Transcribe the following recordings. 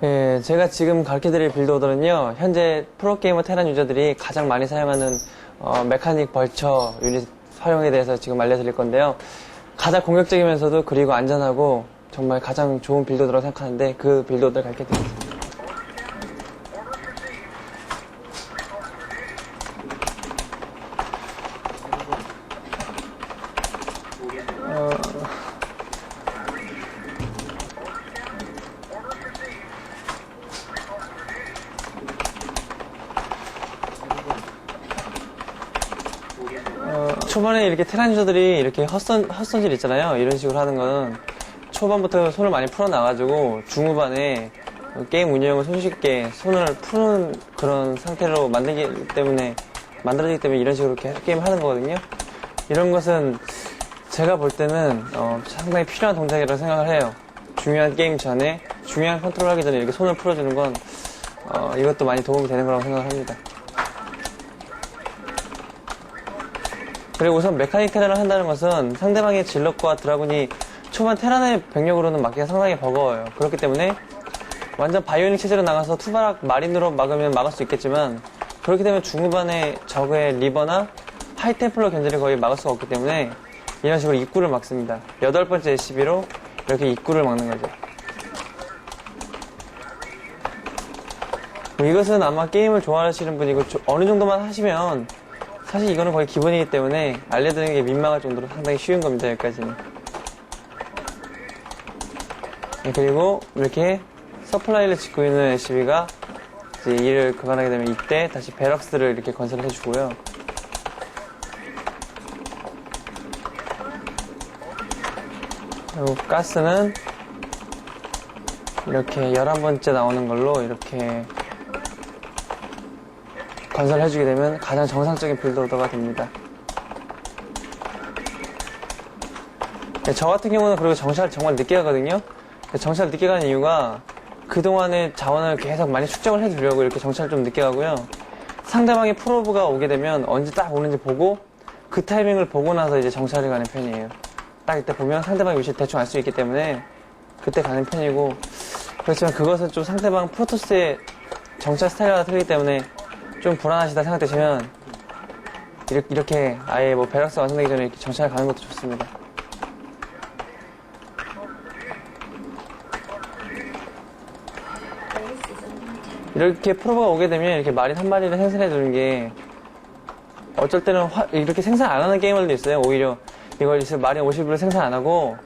네, 제가 지금 가르쳐드릴 빌드오더는요, 현재 프로게이머 테란 유저들이 가장 많이 사용하는 어, 메카닉 벌처 유닛 활용에 대해서 지금 알려드릴 건데요. 가장 공격적이면서도 그리고 안전하고 정말 가장 좋은 빌드오더라고 생각하는데 그 빌드오더를 가르쳐드리겠습니다. 초반에 이렇게 테란 유저들이 이렇게 헛선, 헛선질 있잖아요. 이런 식으로 하는 거는 초반부터 손을 많이 풀어놔가지고 중후반에 게임 운영을 손쉽게 손을 푸는 그런 상태로 만들기 때문에 만들어지기 때문에 이런 식으로 계속 게임 하는 거거든요. 이런 것은 제가 볼 때는 어, 상당히 필요한 동작이라고 생각을 해요. 중요한 게임 전에 중요한 컨트롤 하기 전에 이렇게 손을 풀어주는 건 어, 이것도 많이 도움이 되는 거라고 생각을 합니다. 그리고 우선 테란을 한다는 것은 상대방의 질럿과 드라군이 초반 테란의 병력으로는 막기가 상당히 버거워요. 그렇기 때문에 완전 바이오닉 체제로 나가서 투바락 마린으로 막으면 막을 수 있겠지만 그렇기 때문에 중후반에 적의 리버나 하이템플러 견제를 거의 막을 수가 없기 때문에 이런 식으로 입구를 막습니다. 여덟 번째 SCB로 이렇게 입구를 막는 거죠. 이것은 아마 게임을 좋아하시는 분이고 조- 어느 정도만 하시면 사실 이거는 거의 기본이기 때문에 알려드리는 게 민망할 정도로 상당히 쉬운 겁니다, 여기까지는. 네, 그리고 이렇게 서플라이를 짓고 있는 SCB가 이제 일을 그만하게 되면 이때 다시 베럭스를 이렇게 건설을 해주고요. 그리고 가스는 이렇게 11번째 나오는 걸로 이렇게 건설해주게 되면 가장 정상적인 빌드오더가 됩니다. 네, 저 같은 경우는 그리고 정찰 정말 늦게 가거든요. 정찰 늦게 가는 이유가 그동안의 자원을 계속 많이 축적을 해두려고 이렇게 정찰을 좀 늦게 가고요. 상대방의 프로브가 오게 되면 언제 딱 오는지 보고 그 타이밍을 보고 나서 이제 정찰을 가는 편이에요. 딱 이때 보면 상대방 위치를 대충 알 수 있기 때문에 그때 가는 편이고 그렇지만 그것은 좀 상대방 프로토스의 정찰 스타일과 틀리기 때문에 좀 불안하시다 생각되시면 이렇게, 이렇게 아예 뭐 베락스 완성되기 전에 이렇게 정찰 가는 것도 좋습니다. 이렇게 프로가 오게 되면 이렇게 마린 한 마리를 생산해 두는 게 어쩔 때는 화- 이렇게 생산 안 하는 게임들도 있어요. 오히려 이걸 이제 마린 50을 생산 안 하고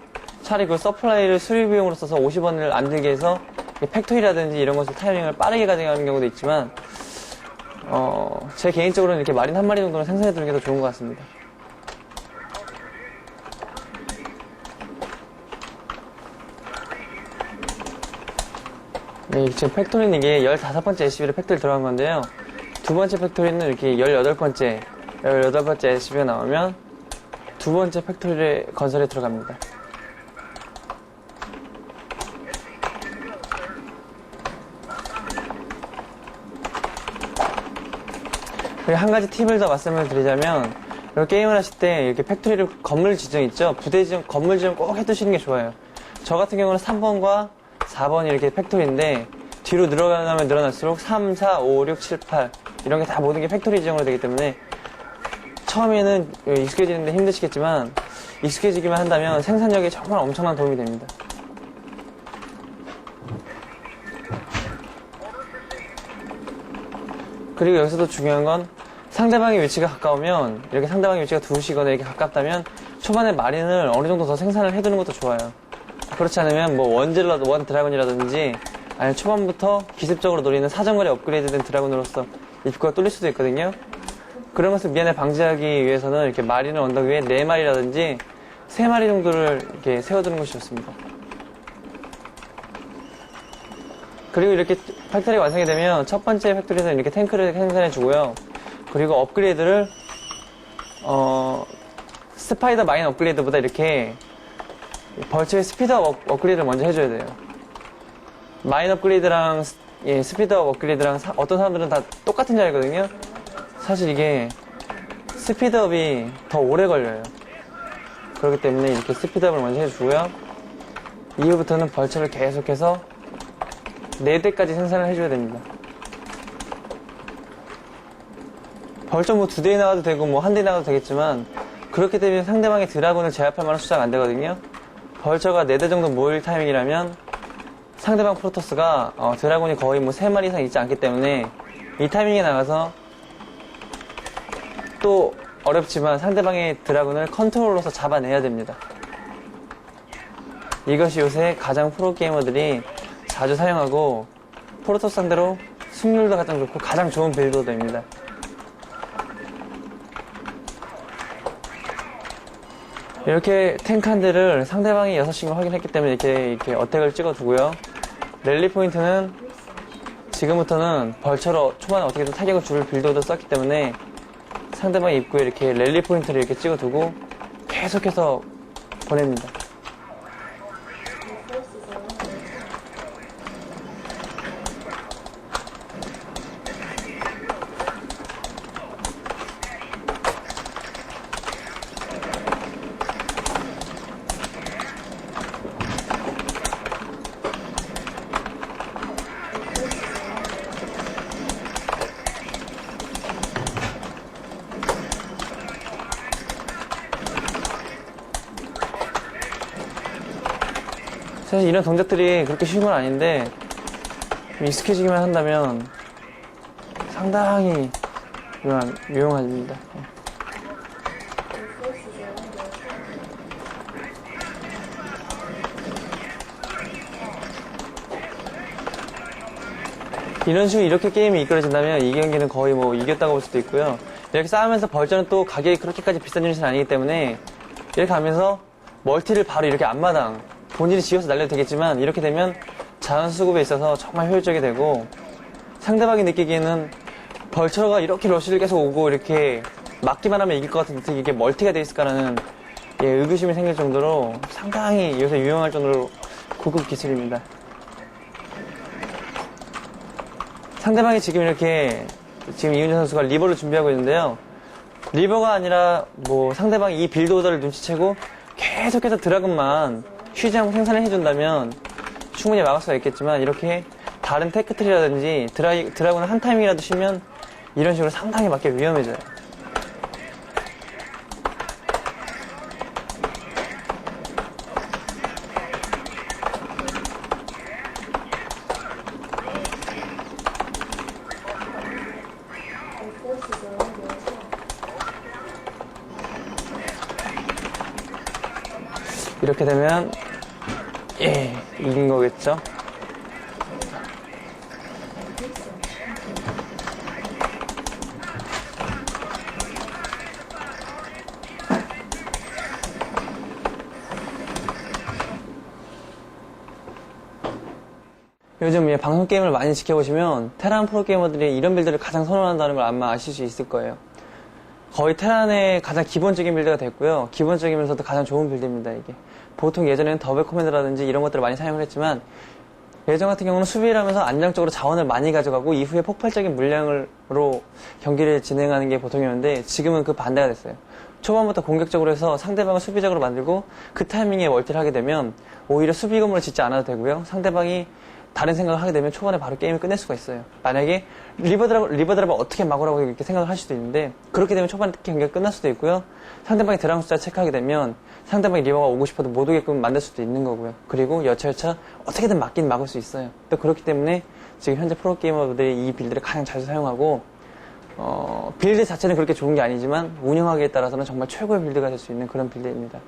차라리 그 서플라이를 수리 비용으로 써서 50원을 안 들게 해서 팩토리라든지 이런 것을 타이밍을 빠르게 가져가는 경우도 있지만 어, 제 개인적으로는 이렇게 마린 한 마리 정도는 생산해 두는 게 더 좋은 것 같습니다. 네, 지금 팩토리는 이게 15번째 SCB로 팩토리 들어간 건데요. 두 번째 팩토리는 이렇게 18번째, 18번째 SCB가 나오면 두 번째 팩토리 건설에 들어갑니다. 그리고 한 가지 팁을 더 말씀을 드리자면 게임을 하실 때 이렇게 팩토리를 건물 지정 있죠? 부대 지정, 건물 지정 꼭 해두시는 게 좋아요. 저 같은 경우는 3번과 4번이 이렇게 팩토리인데 뒤로 늘어나면 늘어날수록 3, 4, 5, 6, 7, 8 이런 게 다 모든 게 팩토리 지정으로 되기 때문에 처음에는 익숙해지는데 힘드시겠지만 익숙해지기만 한다면 생산력에 정말 엄청난 도움이 됩니다. 그리고 여기서 도 중요한 건 상대방의 위치가 가까우면 이렇게 상대방의 위치가 두시거나 이렇게 가깝다면 초반에 마린을 어느 정도 더 생산을 해두는 것도 좋아요. 그렇지 않으면 뭐 원질러 원 드라곤이라든지 아니면 초반부터 기습적으로 노리는 사정거리 업그레이드된 드라곤으로서 입구가 뚫릴 수도 있거든요. 그런 것을 미연에 방지하기 위해서는 이렇게 마린을 언덕 위에 네 마리라든지 세 마리 정도를 이렇게 세워두는 것이 좋습니다. 그리고 이렇게 팩토리가 완성이 되면 첫 번째 팩토리에서 이렇게 탱크를 생산해 주고요. 그리고 업그레이드를 어 스파이더 마인 업그레이드보다 이렇게 벌처의 스피드업 업- 업그레이드를 먼저 해줘야 돼요. 마인 업그레이드랑 스- 예, 스피드업 업그레이드랑 사- 어떤 사람들은 다 똑같은 자리거든요. 사실 이게 스피드업이 더 오래 걸려요. 그렇기 때문에 이렇게 스피드업을 먼저 해주고요. 이후부터는 벌처를 계속해서 4대까지 생산을 해줘야 됩니다. 벌점 뭐 두 대 나가도 되고 뭐 한 대 나가도 되겠지만 그렇게 되면 상대방의 드라군을 제압할 만한 숫자가 안 되거든요. 벌처가 4대 정도 모일 타이밍이라면 상대방 프로토스가 어, 드라군이 거의 뭐 3마리 이상 있지 않기 때문에 이 타이밍에 나가서 또 어렵지만 상대방의 드라군을 컨트롤로서 잡아내야 됩니다. 이것이 요새 가장 프로게이머들이 자주 사용하고 프로토스 상대로 승률도 가장 좋고 가장 좋은 빌드입니다. 이렇게 대를 상대방이 6씩을 확인했기 때문에 이렇게, 이렇게 어택을 찍어두고요. 랠리 포인트는 지금부터는 벌처로 초반에 어떻게든 타격을 줄 빌드도 썼기 때문에 상대방 입구에 이렇게 랠리 포인트를 이렇게 찍어두고 계속해서 보냅니다. 사실 이런 동작들이 그렇게 쉬운 건 아닌데 좀 익숙해지기만 한다면 상당히 유용한, 유용합니다. 이런 식으로 이렇게 게임이 이끌어진다면 이 경기는 거의 뭐 이겼다고 볼 수도 있고요. 이렇게 싸우면서 벌전은 또 가격이 그렇게까지 비싼 유닛은 아니기 때문에 이렇게 하면서 멀티를 바로 이렇게 앞마당 본인이 지어서 날려도 되겠지만 이렇게 되면 자원 수급에 있어서 정말 효율적이 되고 상대방이 느끼기에는 벌처가 이렇게 러시를 계속 오고 이렇게 막기만 하면 이길 것 같은데 이게 멀티가 돼 있을까라는 예, 의구심이 생길 정도로 상당히 요새 유용할 정도로 고급 기술입니다. 상대방이 지금 이렇게 지금 이윤재 선수가 리버를 준비하고 있는데요. 리버가 아니라 뭐 상대방이 이 빌드 오더를 눈치채고 계속해서 드라군만 쉬지 않고 생산을 해준다면 충분히 막을 수가 있겠지만 이렇게 다른 테크트리라든지 드라이, 드라군을 한 타이밍이라도 쉬면 이런 식으로 상당히 맞게 위험해져요. 이렇게 되면 예 이긴 거겠죠. 요즘 예, 방송 게임을 많이 지켜보시면 테란 프로게이머들이 이런 빌드를 가장 선호한다는 걸 아마 아실 수 있을 거예요. 거의 테란의 가장 기본적인 빌드가 됐고요. 기본적이면서도 가장 좋은 빌드입니다, 이게. 보통 예전에는 더블 코맨드라든지 이런 것들을 많이 사용을 했지만 예전 같은 경우는 수비를 하면서 안정적으로 자원을 많이 가져가고 이후에 폭발적인 물량으로 경기를 진행하는 게 보통이었는데 지금은 그 반대가 됐어요. 초반부터 공격적으로 해서 상대방을 수비적으로 만들고 그 타이밍에 멀티를 하게 되면 오히려 수비 건물을 짓지 않아도 되고요. 상대방이 다른 생각을 하게 되면 초반에 바로 게임을 끝낼 수가 있어요. 만약에 리버드랍, 리버드랍을 어떻게 막으라고 이렇게 생각을 할 수도 있는데 그렇게 되면 초반에 경기가 끝날 수도 있고요. 상대방이 드라군 숫자 체크하게 되면 상대방이 리버가 오고 싶어도 못 오게끔 만들 수도 있는 거고요. 그리고 여차여차 어떻게든 막긴 막을 수 있어요. 또 그렇기 때문에 지금 현재 프로게이머들이 이 빌드를 가장 자주 사용하고 어, 빌드 자체는 그렇게 좋은 게 아니지만 운영하기에 따라서는 정말 최고의 빌드가 될 수 있는 그런 빌드입니다.